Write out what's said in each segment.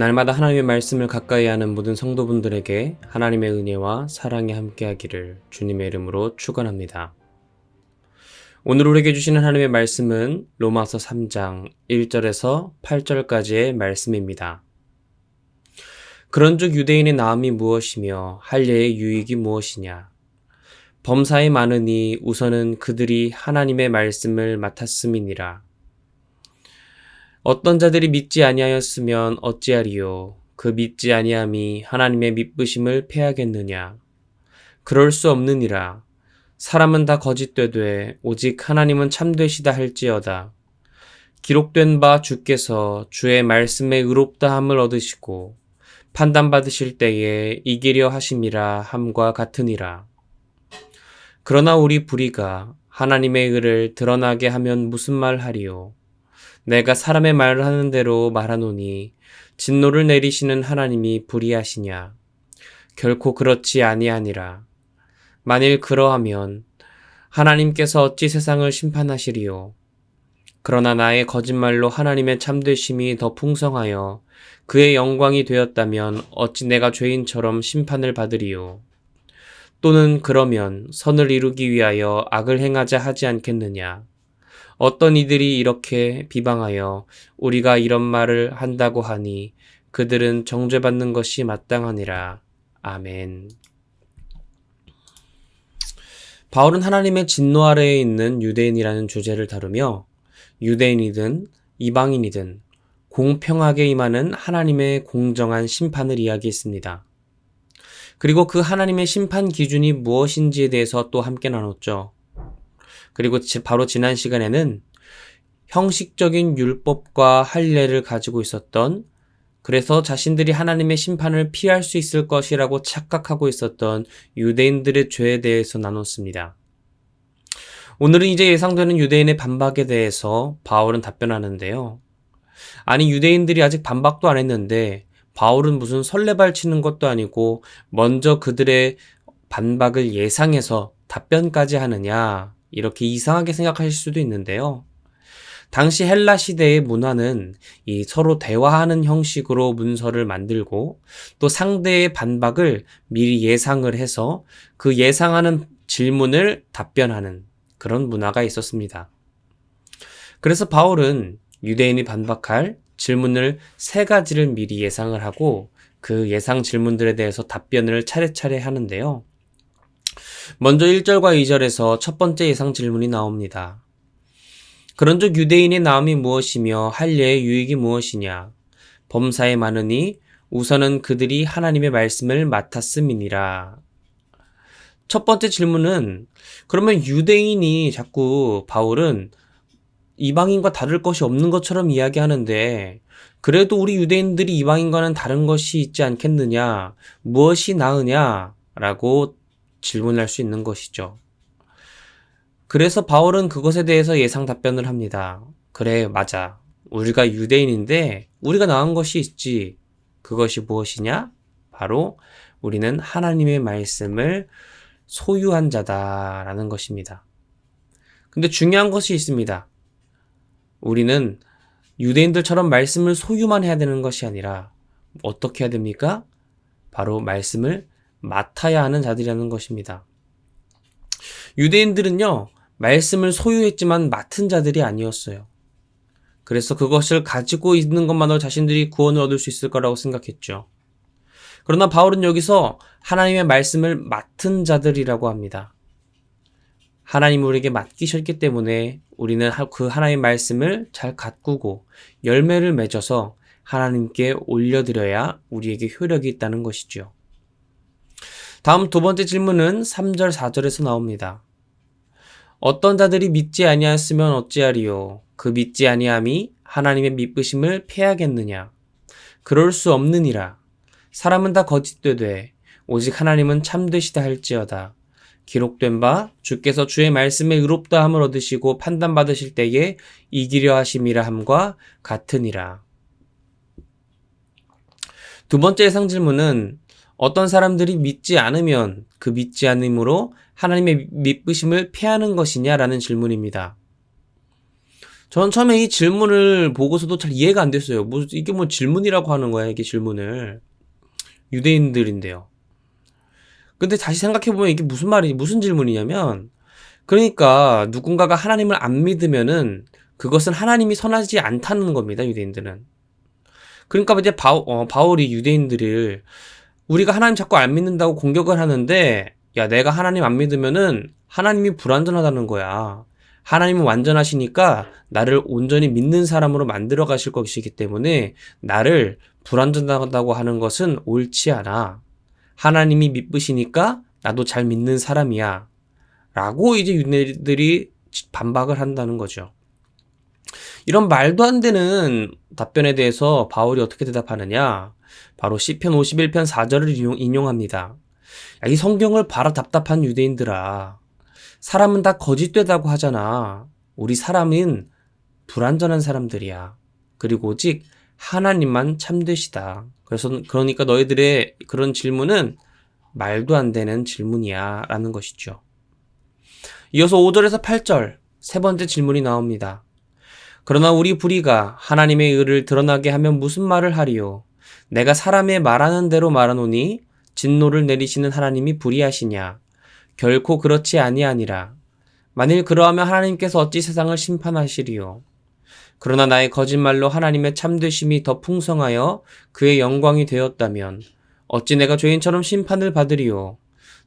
날마다 하나님의 말씀을 가까이 하는 모든 성도분들에게 하나님의 은혜와 사랑이 함께하기를 주님의 이름으로 축원합니다. 오늘 우리에게 주시는 하나님의 말씀은 로마서 3장 1절에서 8절까지의 말씀입니다. 그런즉 유대인의 나음이 무엇이며 할례의 유익이 무엇이냐? 범사에 많으니 우선은 그들이 하나님의 말씀을 맡았음이니라. 어떤 자들이 믿지 아니하였으면 어찌하리요? 그 믿지 아니함이 하나님의 믿으심을 패하겠느냐? 그럴 수 없느니라. 사람은 다 거짓되되 오직 하나님은 참되시다 할지어다. 기록된 바 주께서 주의 말씀에 의롭다함을 얻으시고 판단받으실 때에 이기려 하심이라 함과 같으니라. 그러나 우리 불의가 하나님의 의를 드러나게 하면 무슨 말 하리요? 내가 사람의 말을 하는 대로 말하노니 진노를 내리시는 하나님이 불의하시냐? 결코 그렇지 아니하니라. 만일 그러하면 하나님께서 어찌 세상을 심판하시리요? 그러나 나의 거짓말로 하나님의 참되심이 더 풍성하여 그의 영광이 되었다면 어찌 내가 죄인처럼 심판을 받으리요? 또는 그러면 선을 이루기 위하여 악을 행하자 하지 않겠느냐? 어떤 이들이 이렇게 비방하여 우리가 이런 말을 한다고 하니 그들은 정죄받는 것이 마땅하니라. 아멘. 바울은 하나님의 진노 아래에 있는 유대인이라는 주제를 다루며 유대인이든 이방인이든 공평하게 임하는 하나님의 공정한 심판을 이야기했습니다. 그리고 그 하나님의 심판 기준이 무엇인지에 대해서 또 함께 나눴죠. 그리고 바로 지난 시간에는 형식적인 율법과 할례를 가지고 있었던 그래서 자신들이 하나님의 심판을 피할 수 있을 것이라고 착각하고 있었던 유대인들의 죄에 대해서 나눴습니다. 오늘은 이제 예상되는 유대인의 반박에 대해서 바울은 답변하는데요. 아니, 유대인들이 아직 반박도 안 했는데 바울은 무슨 설레발 치는 것도 아니고 먼저 그들의 반박을 예상해서 답변까지 하느냐. 이렇게 이상하게 생각하실 수도 있는데요. 당시 헬라 시대의 문화는 이 서로 대화하는 형식으로 문서를 만들고 또 상대의 반박을 미리 예상을 해서 그 예상하는 질문을 답변하는 그런 문화가 있었습니다. 그래서 바울은 유대인이 반박할 질문을 세 가지를 미리 예상을 하고 그 예상 질문들에 대해서 답변을 차례차례 하는데요. 먼저 1절과 2절에서 첫 번째 예상 질문이 나옵니다. 그런즉 유대인의 나음이 무엇이며 할례의 유익이 무엇이냐? 범사에 많으니 우선은 그들이 하나님의 말씀을 맡았음이니라. 첫 번째 질문은 그러면 유대인이 자꾸 바울은 이방인과 다를 것이 없는 것처럼 이야기하는데 그래도 우리 유대인들이 이방인과는 다른 것이 있지 않겠느냐? 무엇이 나으냐? 라고 질문할 수 있는 것이죠. 그래서 바울은 그것에 대해서 예상 답변을 합니다. 그래, 맞아. 우리가 유대인인데 우리가 나은 것이 있지. 그것이 무엇이냐? 바로 우리는 하나님의 말씀을 소유한 자다라는 것입니다. 근데 중요한 것이 있습니다. 우리는 유대인들처럼 말씀을 소유만 해야 되는 것이 아니라 어떻게 해야 됩니까? 바로 말씀을 맡아야 하는 자들이라는 것입니다. 유대인들은요, 말씀을 소유했지만 맡은 자들이 아니었어요. 그래서 그것을 가지고 있는 것만으로 자신들이 구원을 얻을 수 있을 거라고 생각했죠. 그러나 바울은 여기서 하나님의 말씀을 맡은 자들이라고 합니다. 하나님 우리에게 맡기셨기 때문에 우리는 그 하나님의 말씀을 잘 가꾸고 열매를 맺어서 하나님께 올려드려야 우리에게 효력이 있다는 것이죠. 다음 두 번째 질문은 3절, 4절에서 나옵니다. 어떤 자들이 믿지 아니하였으면 어찌하리요? 그 믿지 아니함이 하나님의 믿으심을 패하겠느냐? 그럴 수 없느니라. 사람은 다 거짓되되 오직 하나님은 참되시다 할지어다. 기록된 바 주께서 주의 말씀에 의롭다 함을 얻으시고 판단 받으실 때에 이기려 하심이라 함과 같으니라. 두 번째 예상 질문은 어떤 사람들이 믿지 않으면 그 믿지 않음으로 하나님의 믿으심을 패하는 것이냐라는 질문입니다. 전 처음에 이 질문을 보고서도 잘 이해가 안 됐어요. 뭐, 이게 뭐 질문이라고 하는 거야, 이게 질문을. 유대인들인데요. 근데 다시 생각해보면 이게 무슨 말이, 무슨 질문이냐면, 그러니까 누군가가 하나님을 안 믿으면은 그것은 하나님이 선하지 않다는 겁니다, 유대인들은. 그러니까 이제 바울, 어, 바울이 유대인들을 우리가 하나님 자꾸 안 믿는다고 공격을 하는데, 야, 내가 하나님 안 믿으면은 하나님이 불완전하다는 거야. 하나님은 완전하시니까 나를 온전히 믿는 사람으로 만들어 가실 것이기 때문에 나를 불완전하다고 하는 것은 옳지 않아. 하나님이 믿으시니까 나도 잘 믿는 사람이야. 라고 이제 유대들이 반박을 한다는 거죠. 이런 말도 안 되는 답변에 대해서 바울이 어떻게 대답하느냐? 바로 시편 51편 4절을 인용, 합니다 이 성경을 봐라 답답한 유대인들아. 사람은 다 거짓되다고 하잖아. 우리 사람은 불완전한 사람들이야. 그리고 오직 하나님만 참되시다. 그래서 그러니까 너희들의 그런 질문은 말도 안 되는 질문이야 라는 것이죠. 이어서 5절에서 8절 세 번째 질문이 나옵니다. 그러나 우리 불의가 하나님의 의를 드러나게 하면 무슨 말을 하리요? 내가 사람의 말하는 대로 말하노니 진노를 내리시는 하나님이 불의하시냐? 결코 그렇지 아니하니라. 만일 그러하면 하나님께서 어찌 세상을 심판하시리요? 그러나 나의 거짓말로 하나님의 참되심이 더 풍성하여 그의 영광이 되었다면 어찌 내가 죄인처럼 심판을 받으리요?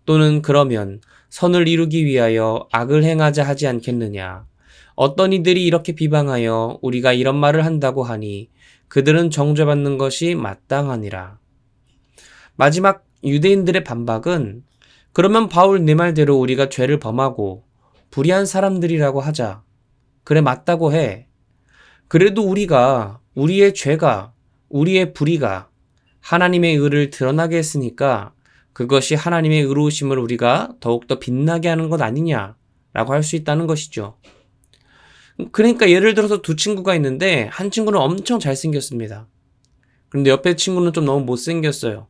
또는 그러면 선을 이루기 위하여 악을 행하자 하지 않겠느냐? 어떤 이들이 이렇게 비방하여 우리가 이런 말을 한다고 하니 그들은 정죄받는 것이 마땅하니라. 마지막 유대인들의 반박은 그러면 바울 네 말대로 우리가 죄를 범하고 불의한 사람들이라고 하자. 그래 맞다고 해. 그래도 우리가 우리의 죄가 우리의 불의가 하나님의 의를 드러나게 했으니까 그것이 하나님의 의로우심을 우리가 더욱더 빛나게 하는 것 아니냐라고 할 수 있다는 것이죠. 그러니까 예를 들어서 두 친구가 있는데 한 친구는 엄청 잘생겼습니다. 그런데 옆에 친구는 좀 너무 못생겼어요.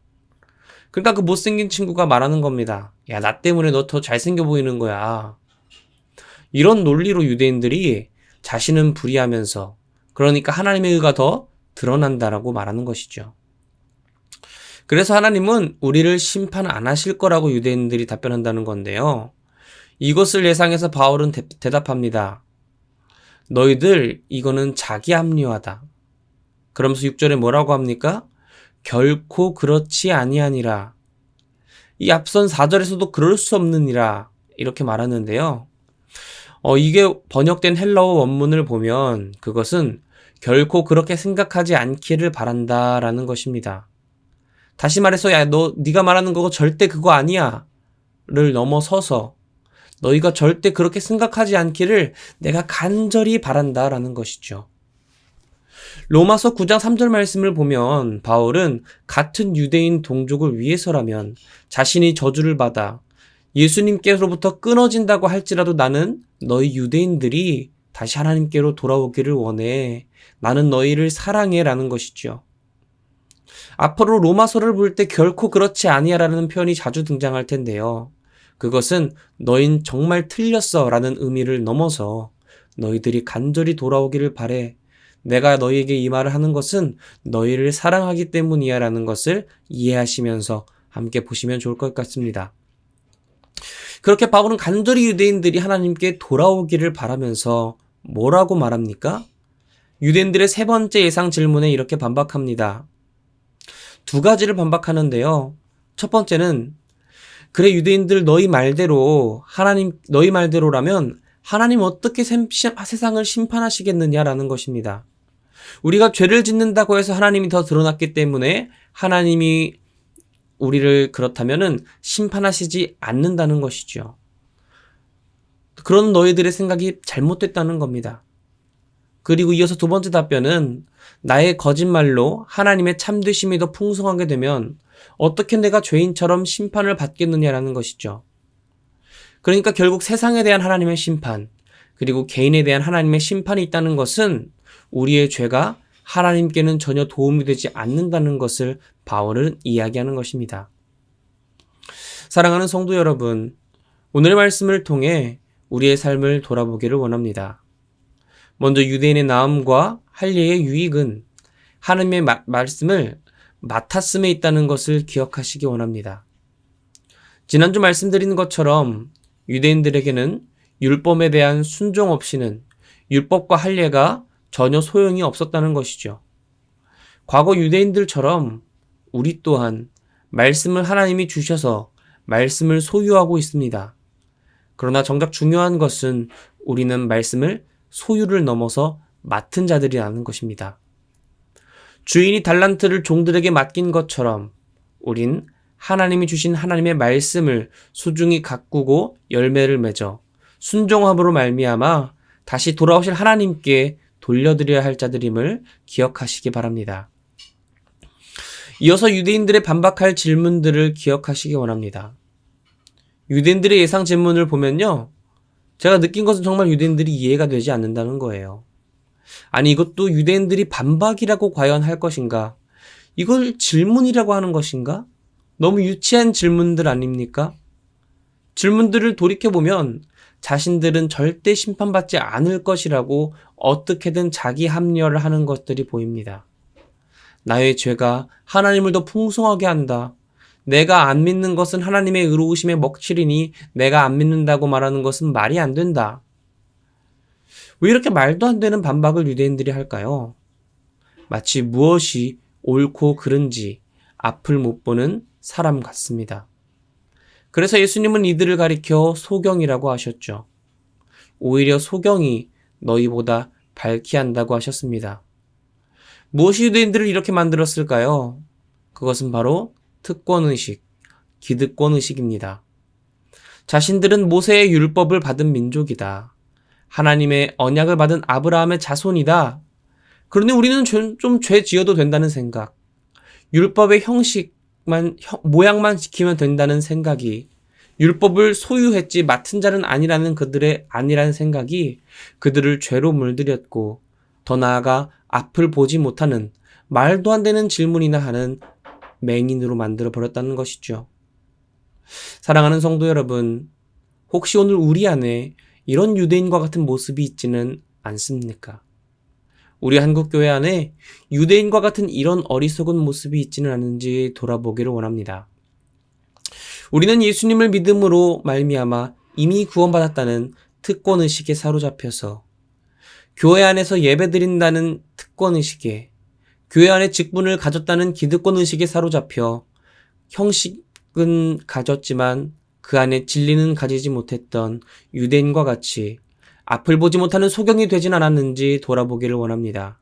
그러니까 그 못생긴 친구가 말하는 겁니다. 야, 나 때문에 너 더 잘생겨 보이는 거야. 이런 논리로 유대인들이 자신은 불의하면서 그러니까 하나님의 의가 더 드러난다라고 말하는 것이죠. 그래서 하나님은 우리를 심판 안 하실 거라고 유대인들이 답변한다는 건데요. 이것을 예상해서 바울은 대, 대답합니다. 너희들 이거는 자기 합리화다. 그러면서 6절에 뭐라고 합니까? 결코 그렇지 아니하니라. 이 앞선 4절에서도 그럴 수 없느니라 이렇게 말하는데요. 어, 이게 번역된 헬라어 원문을 보면 그것은 결코 그렇게 생각하지 않기를 바란다라는 것입니다. 다시 말해서 야 너 네가 말하는 거 절대 그거 아니야를 넘어서서 너희가 절대 그렇게 생각하지 않기를 내가 간절히 바란다라는 것이죠. 로마서 9장 3절 말씀을 보면 바울은 같은 유대인 동족을 위해서라면 자신이 저주를 받아 예수님께로부터 끊어진다고 할지라도 나는 너희 유대인들이 다시 하나님께로 돌아오기를 원해. 나는 너희를 사랑해 라는 것이죠. 앞으로 로마서를 볼 때 결코 그렇지 아니야라는 표현이 자주 등장할 텐데요. 그것은 너흰 정말 틀렸어 라는 의미를 넘어서 너희들이 간절히 돌아오기를 바래. 내가 너희에게 이 말을 하는 것은 너희를 사랑하기 때문이야 라는 것을 이해하시면서 함께 보시면 좋을 것 같습니다. 그렇게 바울은 간절히 유대인들이 하나님께 돌아오기를 바라면서 뭐라고 말합니까? 유대인들의 세 번째 예상 질문에 이렇게 반박합니다. 두 가지를 반박하는데요. 첫 번째는 그래 유대인들 너희 말대로 하나님 너희 말대로라면 하나님 어떻게 세상을 심판하시겠느냐라는 것입니다. 우리가 죄를 짓는다고 해서 하나님이 더 드러났기 때문에 하나님이 우리를 그렇다면은 심판하시지 않는다는 것이죠. 그런 너희들의 생각이 잘못됐다는 겁니다. 그리고 이어서 두 번째 답변은 나의 거짓말로 하나님의 참되심이 더 풍성하게 되면 어떻게 내가 죄인처럼 심판을 받겠느냐라는 것이죠. 그러니까 결국 세상에 대한 하나님의 심판, 그리고 개인에 대한 하나님의 심판이 있다는 것은 우리의 죄가 하나님께는 전혀 도움이 되지 않는다는 것을 바울은 이야기하는 것입니다. 사랑하는 성도 여러분, 오늘의 말씀을 통해 우리의 삶을 돌아보기를 원합니다. 먼저 유대인의 나음과 할례의 유익은 하나님의 마- 말씀을 맡았음에 있다는 것을 기억하시기 원합니다. 지난주 말씀드린 것처럼 유대인들에게는 율법에 대한 순종 없이는 율법과 할례가 전혀 소용이 없었다는 것이죠. 과거 유대인들처럼 우리 또한 말씀을 하나님이 주셔서 말씀을 소유하고 있습니다. 그러나 정작 중요한 것은 우리는 말씀을 소유를 넘어서 맡은 자들이라는 것입니다. 주인이 달란트를 종들에게 맡긴 것처럼 우린 하나님이 주신 하나님의 말씀을 소중히 가꾸고 열매를 맺어 순종함으로 말미암아 다시 돌아오실 하나님께 돌려드려야 할 자들임을 기억하시기 바랍니다. 이어서 유대인들의 반박할 질문들을 기억하시기 원합니다. 유대인들의 예상 질문을 보면요. 제가 느낀 것은 정말 유대인들이 이해가 되지 않는다는 거예요. 아니, 이것도 유대인들이 반박이라고 과연 할 것인가? 이걸 질문이라고 하는 것인가? 너무 유치한 질문들 아닙니까? 질문들을 돌이켜보면 자신들은 절대 심판받지 않을 것이라고 어떻게든 자기 합리화를 하는 것들이 보입니다. 나의 죄가 하나님을 더 풍성하게 한다. 내가 안 믿는 것은 하나님의 의로우심의 먹칠이니 내가 안 믿는다고 말하는 것은 말이 안 된다. 왜 이렇게 말도 안 되는 반박을 유대인들이 할까요? 마치 무엇이 옳고 그른지 앞을 못 보는 사람 같습니다. 그래서 예수님은 이들을 가리켜 소경이라고 하셨죠. 오히려 소경이 너희보다 밝게 한다고 하셨습니다. 무엇이 유대인들을 이렇게 만들었을까요? 그것은 바로 특권의식, 기득권의식입니다. 자신들은 모세의 율법을 받은 민족이다. 하나님의 언약을 받은 아브라함의 자손이다. 그런데 우리는 좀 죄 지어도 된다는 생각, 율법의 형식만, 형- 모양만 지키면 된다는 생각이, 율법을 소유했지 맡은 자는 아니라는 그들의 아니라는 생각이 그들을 죄로 물들였고, 더 나아가 앞을 보지 못하는 말도 안 되는 질문이나 하는 맹인으로 만들어 버렸다는 것이죠. 사랑하는 성도 여러분, 혹시 오늘 우리 안에 이런 유대인과 같은 모습이 있지는 않습니까? 우리 한국 교회 안에 유대인과 같은 이런 어리석은 모습이 있지는 않은지 돌아보기를 원합니다. 우리는 예수님을 믿음으로 말미암아 이미 구원받았다는 특권 의식에 사로잡혀서 교회 안에서 예배드린다는 특권 의식에 교회 안에 직분을 가졌다는 기득권 의식에 사로잡혀 형식은 가졌지만 그 안에 진리는 가지지 못했던 유대인과 같이 앞을 보지 못하는 소경이 되진 않았는지 돌아보기를 원합니다.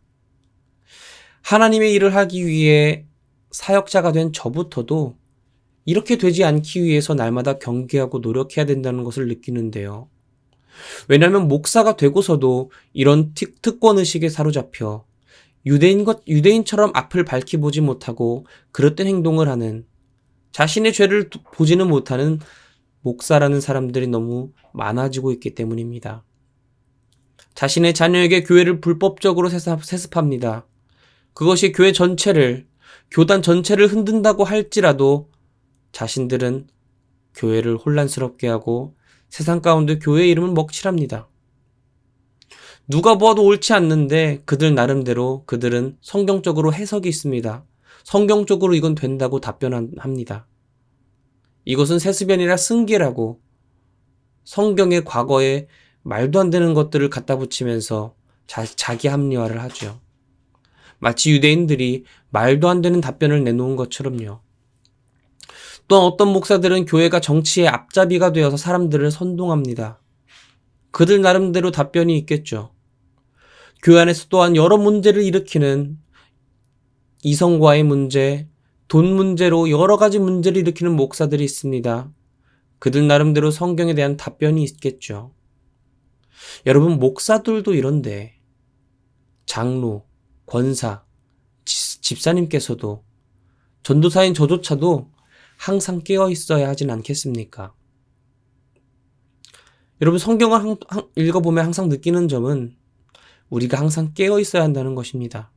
하나님의 일을 하기 위해 사역자가 된 저부터도 이렇게 되지 않기 위해서 날마다 경계하고 노력해야 된다는 것을 느끼는데요. 왜냐하면 목사가 되고서도 이런 특, 특권의식에 사로잡혀 유대인 것, 유대인처럼 앞을 밝히 보지 못하고 그릇된 행동을 하는 자신의 죄를 두- 보지는 못하는 목사라는 사람들이 너무 많아지고 있기 때문입니다. 자신의 자녀에게 교회를 불법적으로 세습- 세습합니다. 그것이 교회 전체를, 교단 전체를 흔든다고 할지라도 자신들은 교회를 혼란스럽게 하고 세상 가운데 교회 이름을 먹칠합니다. 누가 보아도 옳지 않는데 그들 나름대로 그들은 성경적으로 해석이 있습니다. 성경적으로 이건 된다고 답변합니다. 이것은 세습연이라 승계라고 성경의 과거에 말도 안 되는 것들을 갖다 붙이면서 자, 자기 합리화를 하죠. 마치 유대인들이 말도 안 되는 답변을 내놓은 것처럼요. 또 어떤 목사들은 교회가 정치의 앞잡이가 되어서 사람들을 선동합니다. 그들 나름대로 답변이 있겠죠. 교회 안에서 또한 여러 문제를 일으키는 이성과의 문제, 돈 문제로 여러 가지 문제를 일으키는 목사들이 있습니다. 그들 나름대로 성경에 대한 답변이 있겠죠. 여러분, 목사들도 이런데, 장로, 권사, 지- 집사님께서도, 전도사인 저조차도 항상 깨어 있어야 하진 않겠습니까? 여러분, 성경을 읽어보면 항상 느끼는 점은 우리가 항상 깨어 있어야 한다는 것입니다.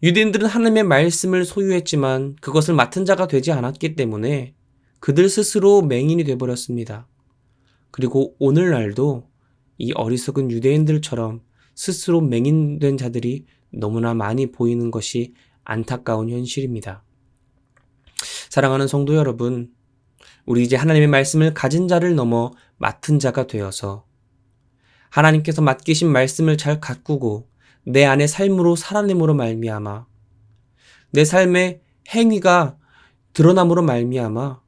유대인들은 하나님의 말씀을 소유했지만 그것을 맡은 자가 되지 않았기 때문에 그들 스스로 맹인이 되어버렸습니다. 그리고 오늘날도 이 어리석은 유대인들처럼 스스로 맹인된 자들이 너무나 많이 보이는 것이 안타까운 현실입니다. 사랑하는 성도 여러분, 우리 이제 하나님의 말씀을 가진 자를 넘어 맡은 자가 되어서 하나님께서 맡기신 말씀을 잘 가꾸고 내 안의 삶으로 살아냄으로 말미암아 내 삶의 행위가 드러남으로 말미암아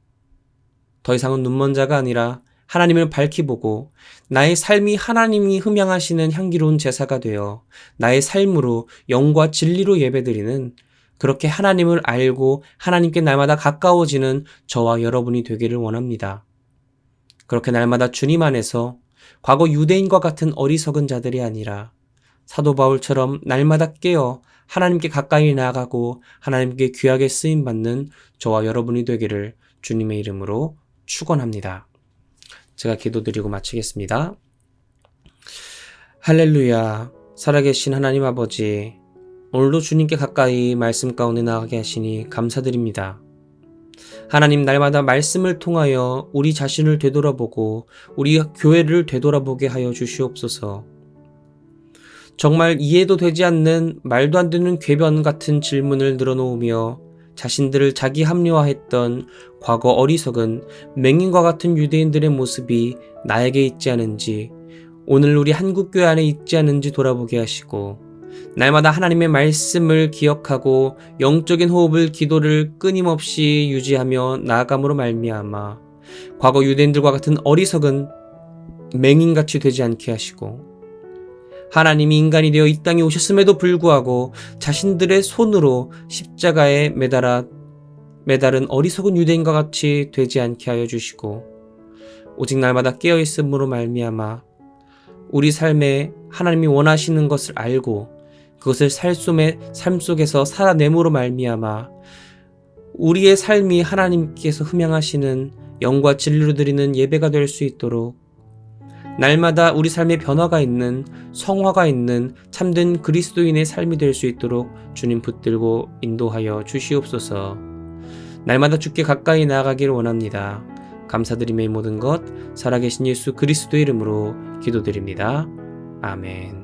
더 이상은 눈먼 자가 아니라 하나님을 밝히 보고 나의 삶이 하나님이 흠양하시는 향기로운 제사가 되어 나의 삶으로 영과 진리로 예배드리는 그렇게 하나님을 알고 하나님께 날마다 가까워지는 저와 여러분이 되기를 원합니다. 그렇게 날마다 주님 안에서 과거 유대인과 같은 어리석은 자들이 아니라 사도 바울처럼 날마다 깨어 하나님께 가까이 나아가고 하나님께 귀하게 쓰임 받는 저와 여러분이 되기를 주님의 이름으로 축원합니다. 제가 기도드리고 마치겠습니다. 할렐루야. 살아계신 하나님 아버지, 오늘도 주님께 가까이 말씀 가운데 나가게 하시니 감사드립니다. 하나님 날마다 말씀을 통하여 우리 자신을 되돌아보고 우리 교회를 되돌아보게 하여 주시옵소서. 정말 이해도 되지 않는 말도 안 되는 궤변 같은 질문을 늘어놓으며 자신들을 자기 합리화했던 과거 어리석은 맹인과 같은 유대인들의 모습이 나에게 있지 않은지 오늘 우리 한국교회 안에 있지 않은지 돌아보게 하시고 날마다 하나님의 말씀을 기억하고 영적인 호흡을 기도를 끊임없이 유지하며 나아감으로 말미암아 과거 유대인들과 같은 어리석은 맹인같이 되지 않게 하시고 하나님이 인간이 되어 이 땅에 오셨음에도 불구하고 자신들의 손으로 십자가에 매달아 매달은 어리석은 유대인과 같이 되지 않게 하여 주시고 오직 날마다 깨어 있음으로 말미암아 우리 삶에 하나님이 원하시는 것을 알고 그것을 살숨의 삶 속에서 살아내므로 말미암아 우리의 삶이 하나님께서 흠양하시는 영과 진리로 드리는 예배가 될 수 있도록 날마다 우리 삶에 변화가 있는 성화가 있는 참된 그리스도인의 삶이 될 수 있도록 주님 붙들고 인도하여 주시옵소서. 날마다 주께 가까이 나아가기를 원합니다. 감사드림의 모든 것 살아계신 예수 그리스도 이름으로 기도드립니다. 아멘.